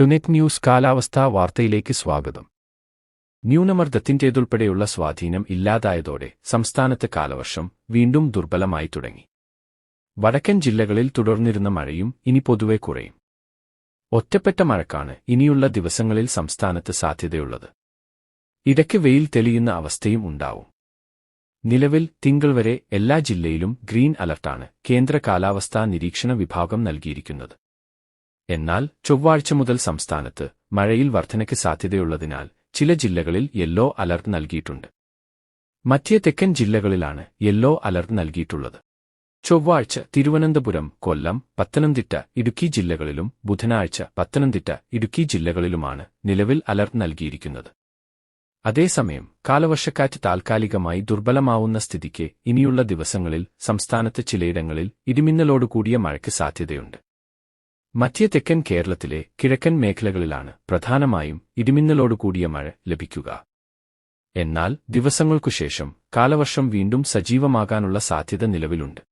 ടുനെറ്റ് news കാലാവസ്ഥാ വാർത്തയിലേക്ക് സ്വാഗതം. ന്യൂനമർദ്ദത്തിന്റേതുൾപ്പെടെയുള്ള സ്വാധീനം ഇല്ലാതായതോടെ സംസ്ഥാനത്ത് കാലവർഷം വീണ്ടും ദുർബലമായി തുടങ്ങി. വടക്കൻ ജില്ലകളിൽ തുടർന്നിരുന്ന മഴയും ഇനി പൊതുവെ കുറയും. ഒറ്റപ്പെട്ട മഴക്കാണ് ഇനിയുള്ള ദിവസങ്ങളിൽ സംസ്ഥാനത്ത് സാധ്യതയുള്ളത്. ഇടയ്ക്ക് വെയിൽ തെളിയുന്ന അവസ്ഥയും ഉണ്ടാവും. നിലവിൽ തിങ്കൾ വരെ എല്ലാ ജില്ലയിലും ഗ്രീൻ അലർട്ടാണ് കേന്ദ്ര കാലാവസ്ഥാ നിരീക്ഷണ വിഭാഗം നൽകിയിരിക്കുന്നത്. എന്നാൽ ചൊവ്വാഴ്ച മുതൽ സംസ്ഥാനത്ത് മഴയിൽ വർധനയ്ക്ക് സാധ്യതയുള്ളതിനാൽ ചില ജില്ലകളിൽ യെല്ലോ അലർട്ട് നൽകിയിട്ടുണ്ട്. മധ്യ തെക്കൻ ജില്ലകളിലാണ് യെല്ലോ അലർട്ട് നൽകിയിട്ടുള്ളത്. ചൊവ്വാഴ്ച തിരുവനന്തപുരം കൊല്ലം പത്തനംതിട്ട ഇടുക്കി ജില്ലകളിലും ബുധനാഴ്ച പത്തനംതിട്ട ഇടുക്കി ജില്ലകളിലുമാണ് നിലവിൽ അലർട്ട് നൽകിയിരിക്കുന്നത്. അതേസമയം കാലവർഷക്കാറ്റ് താൽക്കാലികമായി ദുർബലമാവുന്ന സ്ഥിതിക്ക് ഇനിയുള്ള ദിവസങ്ങളിൽ സംസ്ഥാനത്ത് ചിലയിടങ്ങളിൽ ഇടിമിന്നലോടുകൂടിയ മഴയ്ക്ക് സാധ്യതയുണ്ട്. മധ്യ തെക്കൻ കേരളത്തിലെ കിഴക്കൻ മേഖലകളിലാണ് പ്രധാനമായും ഇടിമിന്നലോടുകൂടിയ മഴ ലഭിക്കുക. എന്നാൽ ദിവസങ്ങൾക്കുശേഷം കാലവർഷം വീണ്ടും സജീവമാകാനുള്ള സാധ്യത നിലവിലുണ്ട്.